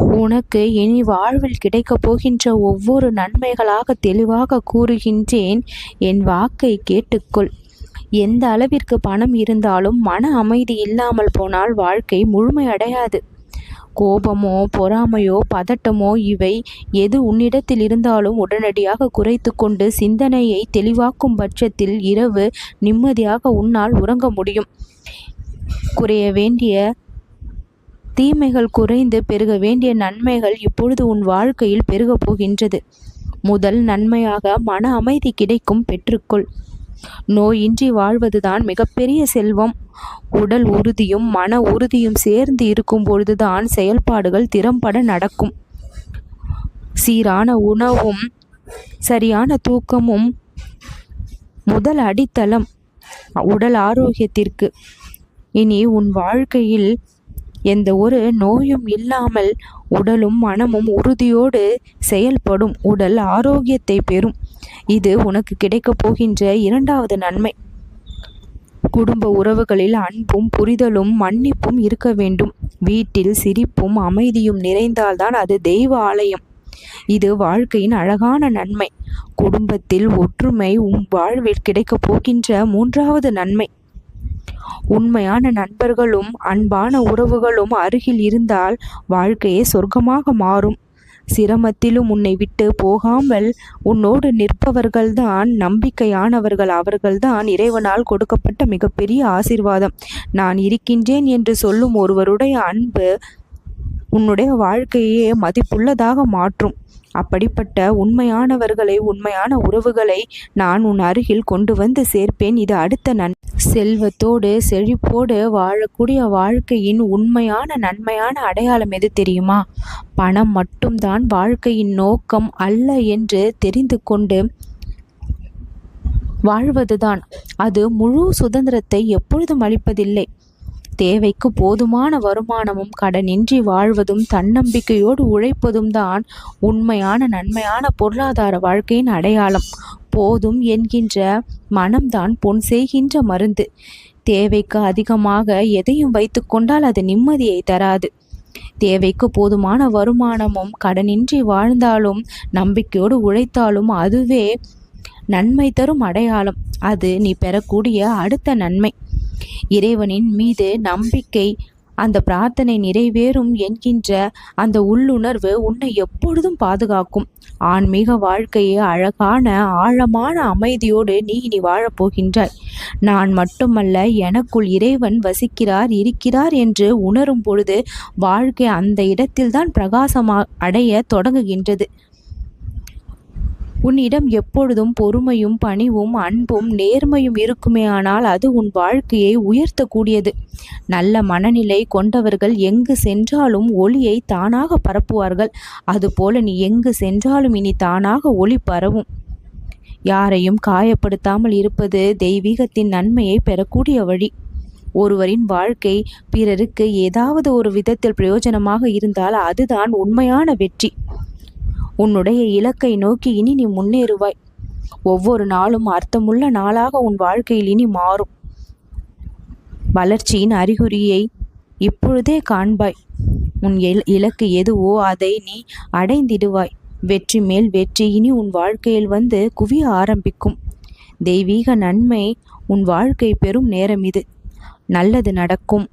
உனக்கு இனி வாழ்வில் கிடைக்கப் போகின்ற ஒவ்வொரு நன்மைகளாக தெளிவாக கூறுகின்றேன். என் வாக்கை கேட்டுக்கொள். எந்த அளவிற்கு பணம் இருந்தாலும் மன அமைதி இல்லாமல் போனால் வாழ்க்கை முழுமையடையாது. கோபமோ பொறாமையோ பதட்டமோ இவை எது உன்னிடத்தில் இருந்தாலும் உடனடியாக குறைத்து கொண்டு சிந்தனையை தெளிவாக்கும் பட்சத்தில் இரவு நிம்மதியாக உன்னால் உறங்க முடியும். குறைய வேண்டிய தீமைகள் குறைந்து பெருக வேண்டிய நன்மைகள் இப்பொழுது உன் வாழ்க்கையில் பெருகப் போகின்றது. முதல் நன்மையாக மன அமைதி கிடைக்கும் பெற்றுக்கொள். நோயின்றி வாழ்வதுதான் மிகப்பெரிய செல்வம். உடல் உறுதியும் மன உறுதியும் சேர்ந்து இருக்கும் பொழுதுதான் செயல்பாடுகள் திறம்பட நடக்கும். சீரான உணவும் சரியான தூக்கமும் முதல் அடித்தளம் உடல் ஆரோக்கியத்திற்கு. இனி உன் வாழ்க்கையில் எந்த ஒரு நோயும் இல்லாமல் உடலும் மனமும் உறுதியோடு செயல்படும். உடல் ஆரோக்கியத்தை பெறும். இது உனக்கு கிடைக்கப் போகின்ற இரண்டாவது நன்மை. குடும்ப உறவுகளில் அன்பும் புரிதலும் மன்னிப்பும் இருக்க வேண்டும். வீட்டில் சிரிப்பும் அமைதியும் நிறைந்தால்தான் அது தெய்வ ஆலயம். இது வாழ்க்கையின் அழகான நன்மை. குடும்பத்தில் ஒற்றுமை உம் வாழ்வில் கிடைக்கப் போகின்ற மூன்றாவது நன்மை. உண்மையான நண்பர்களும் அன்பான உறவுகளும் அருகில் இருந்தால் வாழ்க்கையே சொர்க்கமாக மாறும். சிரமத்திலும் உன்னை விட்டு போகாமல் உன்னோடு நிற்பவர்கள்தான் நம்பிக்கையானவர்கள் அவர்கள்தான் இறைவனால் கொடுக்கப்பட்ட மிகப்பெரிய ஆசிர்வாதம். நான் இருக்கின்றேன் என்று சொல்லும் ஒருவருடைய அன்பு உன்னுடைய வாழ்க்கையே மதிப்புள்ளதாக மாற்றும். அப்படிப்பட்ட உண்மையானவர்களை உண்மையான உறவுகளை நான் உன் அருகில் கொண்டு வந்து சேர்ப்பேன். இது அடுத்த நன் செல்வத்தோடு செழிப்போடு வாழக்கூடிய வாழ்க்கையின் உண்மையான நன்மையான அடையாளம் எது தெரியுமா? பணம் மட்டும்தான் வாழ்க்கையின் நோக்கம் அல்ல என்று தெரிந்து கொண்டு வாழ்வதுதான். அது முழு சுதந்திரத்தை எப்பொழுதும் அளிப்பதில்லை. தேவைக்கு போதுமான வருமானமும் கடனின்றி வாழ்வதும் தன்னம்பிக்கையோடு உழைப்பதும் தான் உண்மையான நன்மையான பொருளாதார வாழ்க்கையின் அடையாளம். போதும் என்கின்ற மனம்தான் பொன் செய்கின்ற மருந்து. தேவைக்கு அதிகமாக எதையும் வைத்துக்கொண்டால் அது நிம்மதியை தராது. தேவைக்கு போதுமான வருமானமும் கடனின்றி வாழ்ந்தாலும் நம்பிக்கையோடு உழைத்தாலும் அதுவே நன்மை தரும் அடையாளம். அது நீ பெறக்கூடிய அடுத்த நன்மை. இறைவனின் மீது நம்பிக்கை அந்த பிரார்த்தனை நிறைவேறும் என்கின்ற அந்த உள்ளுணர்வு உன்னை எப்பொழுதும் பாதுகாக்கும். ஆன்மீக வாழ்க்கையை அழகான ஆழமான அமைதியோடு நீ இனி வாழப்போகின்றாய் நான் மட்டுமல்ல எனக்குள் இறைவன் வசிக்கிறார் இருக்கிறார் என்று உணரும் பொழுது வாழ்க்கை அந்த இடத்தில்தான் பிரகாசமா அடைய தொடங்குகின்றது. உன்னிடம் எப்பொழுதும் பொறுமையும் பணிவும் அன்பும் நேர்மையும் இருக்குமே ஆனால் அது உன் வாழ்க்கையை உயர்த்தக்கூடியது. நல்ல மனநிலை கொண்டவர்கள் எங்கு சென்றாலும் ஒளியை தானாக பரப்புவார்கள். அதுபோல நீ எங்கு சென்றாலும் இனி தானாக ஒளி பரவும். யாரையும் காயப்படுத்தாமல் இருப்பது தெய்வீகத்தின் நன்மையை பெறக்கூடிய வழி. ஒருவரின் வாழ்க்கை பிறருக்கு ஏதாவது ஒரு விதத்தில் பிரயோஜனமாக இருந்தால் அதுதான் உண்மையான வெற்றி. உன்னுடைய இலக்கை நோக்கி இனி நீ முன்னேறுவாய். ஒவ்வொரு நாளும் அர்த்தமுள்ள நாளாக உன் வாழ்க்கையில் இனி மாறும். வளர்ச்சியின் அறிகுறியை இப்பொழுதே காண்பாய். உன் இலக்கு எதுவோ அதை நீ அடைந்திடுவாய். வெற்றி மேல் வெற்றி இனி உன் வாழ்க்கையில் வந்து குவிய ஆரம்பிக்கும். தெய்வீக நன்மை உன் வாழ்க்கை பெறும் நேரம் இது. நல்லது நடக்கும்.